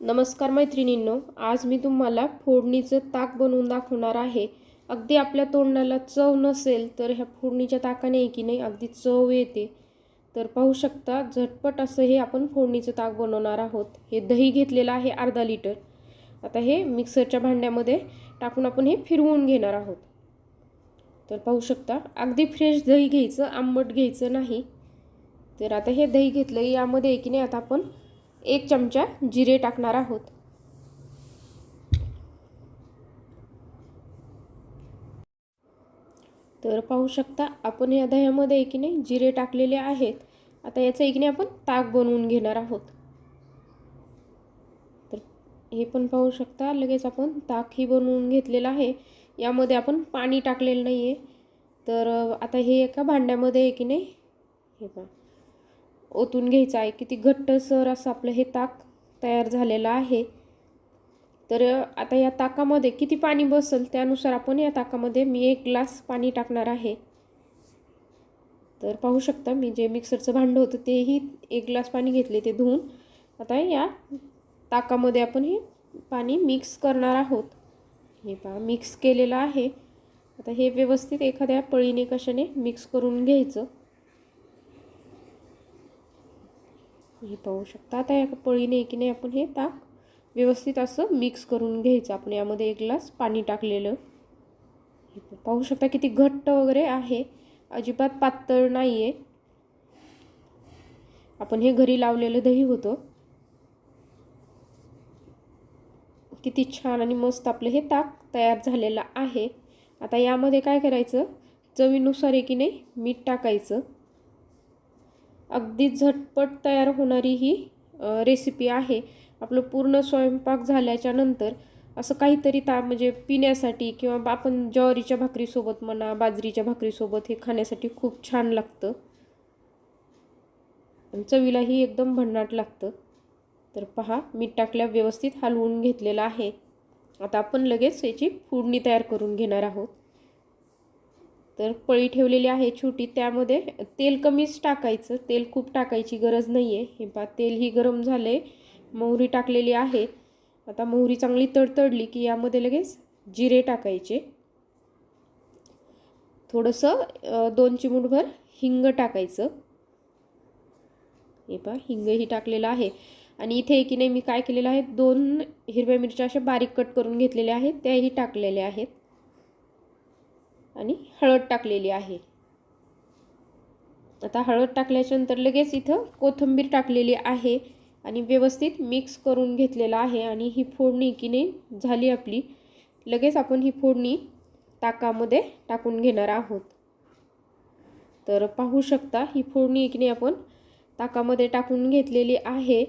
नमस्कार मैत्रिणींनो आज मी तुम्हाला फोडणीचं ताक बनवून दाखवणार आहे. अगदी आपल्या तोंडाला चव नसेल तर ह्या फोडणीच्या ताकाने आहे की नाही अगदी चव येते. तर पाहू शकता झटपट असं हे आपण फोडणीचं ताक बनवणार आहोत. हे दही घेतलेलं आहे अर्धा लिटर. आता हे मिक्सरच्या भांड्यामध्ये टाकून आपण हे फिरवून घेणार आहोत. तर पाहू शकता अगदी फ्रेश दही घ्यायचं आंबट घ्यायचं नाही. तर आता हे दही घेतलं यामध्ये आहे की नाही आता आपण एक चमचा जिरे टाकणार आहोत. तर पाहू शकता आपण या दह्यामध्ये आहे की नाही जिरे टाकलेले आहेत. आता याचं एक आपण ताक बनवून घेणार आहोत. तर हे पण पाहू शकता लगेच आपण ताकही बनवून घेतलेलं आहे. यामध्ये आपण पाणी टाकलेलं नाही आहे तर आता हे एका भांड्यामध्ये आहे की नाही? हे पहा. ओतून घ्यायचं आहे किती घट्टसर असं आपलं हे ताक तयार झालेलं आहे. तर आता या ताकामध्ये किती पाणी बसेल त्यानुसार आपण या ताकामध्ये मी एक ग्लास पाणी टाकणार आहे. तर पाहू शकता मी जे मिक्सरचं भांडं होतं तेही एक ग्लास पाणी घेतले ते धुवून. आता या ताकामध्ये आपण हे पाणी मिक्स करणार आहोत. हे पहा मिक्स केलेलं आहे. आता हे व्यवस्थित एखाद्या पळीने कशाने मिक्स करून घ्यायचं. हे पाहू शकता. आता या पळीने की नाही आपण हे ताक व्यवस्थित असं मिक्स करून घ्यायचं. आपण यामध्ये एक ग्लास पाणी टाकलेलं. हे पाहू शकता किती घट्ट वगैरे आहे. अजिबात पातळ नाही आहे आपण हे घरी लावलेलं दही होतं. किती छान आणि मस्त आपलं हे ताक तयार झालेलं आहे. आता यामध्ये काय करायचं? चवीनुसार आहे की नाही मीठ टाकायचं. अगदी झटपट तयार होणारी ही रेसिपी आहे. आपलं पूर्ण स्वयंपाक झाल्याच्यानंतर असं काहीतरी ता म्हणजे पिण्यासाठी किंवा आपण ज्वारीच्या भाकरीसोबत म्हणा बाजरीच्या भाकरीसोबत हे खाण्यासाठी खूप छान लागतं. आणि चवीलाही एकदम भन्नाट लागतं. तर पहा मीठ टाकल्या व्यवस्थित हलवून घेतलेलं आहे. आता आपण लगेच याची फोडणी तयार करून घेणार आहोत. तर पळी ठेवलेली आहे छोटी त्यामध्ये तेल कमीच टाकायचं. तेल खूप टाकायची गरज नाही आहे हे पा तेलही गरम झाले मोहरी टाकलेली आहे. आता मोहरी चांगली तडतडली की यामध्ये लगेच जिरे टाकायचे. थोडंसं दोन चिमूटभर हिंग टाकायचं. हे पा हिंगही टाकलेलं आहे. आणि इथे की नाही मी काय केलेलं आहे दोन हिरव्या मिरच्या अशा बारीक कट करून घेतलेल्या आहेत त्याही टाकलेल्या आहेत. आणि हळद टाकलेली आहे. आता हळद टाकल्याच्यानंतर लगेच इथं कोथिंबीर टाकलेली आहे आणि व्यवस्थित मिक्स करून घेतलेलं आहे आणि ही फोडणी की नाही झाली आपली लगेच आपण ही फोडणी ताकामध्ये टाकून घेणार आहोत. तर पाहू शकता ही फोडणी की नाही आपण ताकामध्ये टाकून घेतलेली आहे.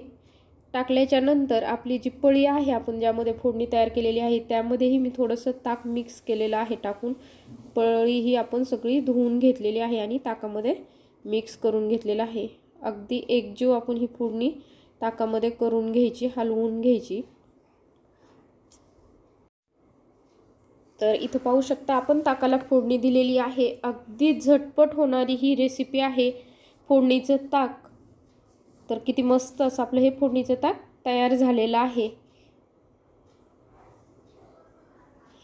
टाकल्याच्या नंतर आपली जी पळी आहे आपण ज्यामध्ये फोडणी तयार केलेली आहे त्यामध्येही मी थोडंसं ताक मिक्स केलेलं आहे टाकून. पळळी ही आपण सगळी धुवून घेतलेली आहे आणि ताकामध्ये मिक्स करून घेतलेलं आहे. अगदी एकजीव आपण ही फोडणी ताकामध्ये करून घ्यायची हलवून घ्यायची. तर इथं पाहू शकता आपण ताकाला फोडणी दिलेली आहे. अगदी झटपट होणारी ही रेसिपी आहे फोडणीचं ताक. तर किती मस्त असं आपलं हे फोडणीचं ताक तयार झालेलं आहे.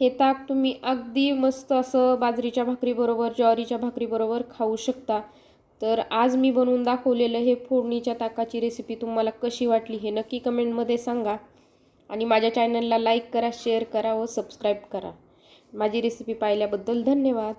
हे ताक तुम्ही अगदी मस्त असं बाजरीच्या भाकरीबरोबर ज्वारीच्या भाकरीबरोबर खाऊ शकता. तर आज मी बनवून दाखवलेलं हे फोडणीच्या ताकाची रेसिपी तुम्हाला कशी वाटली हे नक्की कमेंटमध्ये सांगा. आणि माझ्या चॅनलला लाईक करा शेअर करा व सबस्क्राईब करा. माझी रेसिपी पाहिल्याबद्दल धन्यवाद.